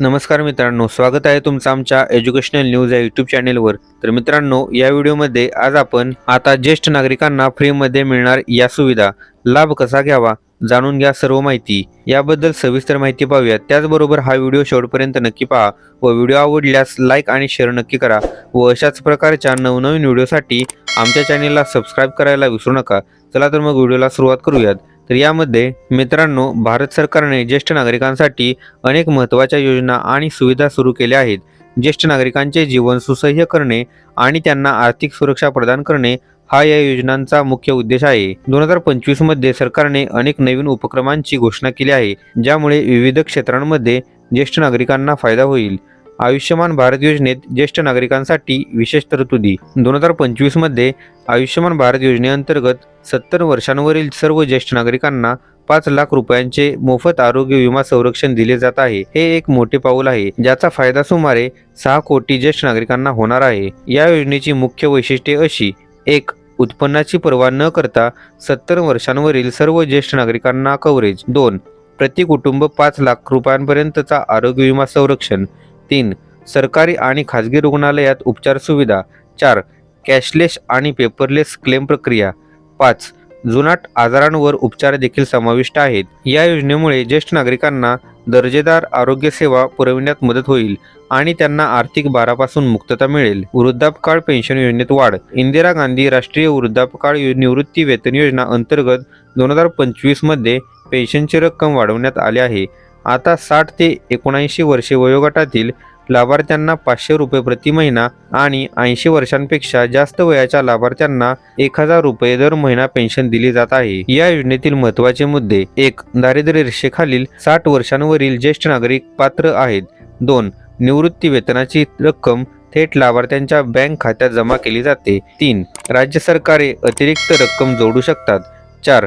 नमस्कार मित्रांनो स्वागत आहे तुमचं आमच्या एज्युकेशनल न्यूज या यूट्यूब चॅनेलवर तर मित्रांनो या व्हिडिओमध्ये आज आपण आता ज्येष्ठ नागरिकांना फ्रीमध्ये मिळणार या सुविधा लाभ कसा घ्यावा जाणून घ्या सर्व माहिती. याबद्दल सविस्तर माहिती पाहूया त्याचबरोबर हा व्हिडिओ शेवटपर्यंत नक्की पहा व व्हिडिओ आवडल्यास लाईक आणि शेअर नक्की करा व अशाच प्रकारच्या नवनवीन व्हिडिओसाठी आमच्या चॅनेलला सबस्क्राईब करायला विसरू नका. चला तर मग व्हिडिओला सुरुवात करूयात. तर यामध्ये मित्रांनो भारत सरकारने ज्येष्ठ नागरिकांसाठी अनेक महत्त्वाच्या योजना आणि सुविधा सुरू केल्या आहेत. ज्येष्ठ नागरिकांचे जीवन सुसह्य करणे आणि त्यांना आर्थिक सुरक्षा प्रदान करणे हा या योजनांचा मुख्य उद्देश आहे. दोन हजार पंचवीसमध्ये सरकारने अनेक नवीन उपक्रमांची घोषणा केली आहे ज्यामुळे विविध क्षेत्रांमध्ये ज्येष्ठ नागरिकांना फायदा होईल. आयुष्यमान भारत योजनेत ज्येष्ठ नागरिकांसाठी विशेष तरतुदी. दोन हजार पंचवीसमध्ये आयुष्यमान भारत योजनेअंतर्गत सत्तर वर्षांवरील सर्व ज्येष्ठ नागरिकांना पाच लाख रुपयांचे मोफत आरोग्य विमा संरक्षण दिले जात आहे. हे एक मोठे पाऊल आहे ज्याचा फायदा सुमारे सहा कोटी ज्येष्ठ नागरिकांना होणार आहे. या योजनेची मुख्य वैशिष्ट्ये अशी. एक उत्पन्नाची पर्वा न करता सत्तर वर्षांवरील सर्व ज्येष्ठ नागरिकांना कव्हरेज. दोन प्रति कुटुंब पाच लाख रुपयांपर्यंतचा आरोग्य विमा संरक्षण. तीन सरकारी आणि खाजगी रुग्णालयात उपचार सुविधा. चार कॅशलेस आणि पेपरलेस क्लेम प्रक्रिया. पाच जुनाट आजारांवर उपचार देखील समाविष्ट आहेत. या योजनेमुळे ज्येष्ठ नागरिकांना दर्जेदार आरोग्य सेवा पुरविण्यात मदत होईल आणि त्यांना आर्थिक भारापासून मुक्तता मिळेल. वृद्धापकाळ पेन्शन योजनेत वाढ. इंदिरा गांधी राष्ट्रीय वृद्धापकाळ निवृत्ती वेतन योजना अंतर्गत दोन हजार पंचवीसमध्ये पेन्शनची रक्कम वाढवण्यात आली आहे. आता साठ ते एकोणऐंशी वर्षे वयोगटातील लाभार्थ्यांना पाचशे रुपये प्रति महिना आणि ऐंशी वर्षांपेक्षा जास्त वयाच्या लाभार्थ्यांना एक हजार रुपये दर महिना पेन्शन दिली जात आहे. या योजनेतील महत्त्वाचे मुद्दे एक दारिद्र्य रेषेखालील साठ वर्षांवरील ज्येष्ठ नागरिक पात्र आहेत. दोन निवृत्ती वेतनाची रक्कम थेट लाभार्थ्यांच्या बँक खात्यात जमा केली जाते. तीन राज्य सरकारे अतिरिक्त रक्कम जोडू शकतात. चार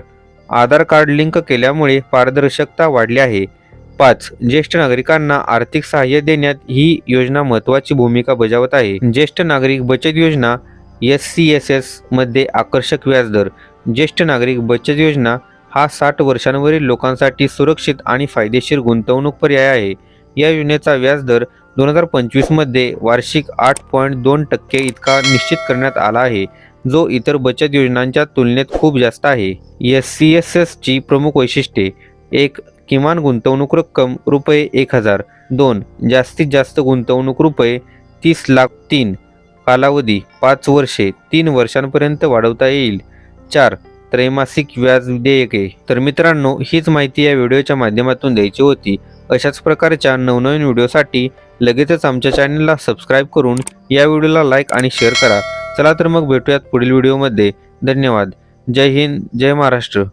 आधार कार्ड लिंक केल्यामुळे पारदर्शकता वाढली आहे. पाच ज्येष्ठ नागरिकांना आर्थिक सहाय्य देण्यात ही योजना महत्त्वाची भूमिका बजावत आहे. ज्येष्ठ नागरिक बचत योजना एस सी एस एसमध्ये आकर्षक व्याजदर. ज्येष्ठ नागरिक बचत योजना हा साठ वर्षांवरील लोकांसाठी सुरक्षित आणि फायदेशीर गुंतवणूक पर्याय आहे. या योजनेचा व्याजदर दोन हजार पंचवीसमध्ये वार्षिक आठ पॉईंट दोन टक्के इतका निश्चित करण्यात आला आहे जो इतर बचत योजनांच्या तुलनेत खूप जास्त आहे. एस सी एस एसची प्रमुख वैशिष्ट्ये. एक किमान गुंतवणूक रक्कम रुपये एक हजार. दोन जास्तीत जास्त गुंतवणूक रुपये तीस लाख तीन. कालावधी पाच वर्षे तीन वर्षांपर्यंत वाढवता येईल. चार त्रैमासिक व्याज देयके. तर मित्रांनो हीच माहिती या व्हिडिओच्या माध्यमातून द्यायची होती. अशाच प्रकारच्या नवनवीन व्हिडिओसाठी लगेचच आमच्या चॅनलला सबस्क्राईब करून या व्हिडिओला लाईक आणि शेअर करा. चला तर मग भेटूयात पुढील व्हिडिओमध्ये. धन्यवाद. जय हिंद जय महाराष्ट्र.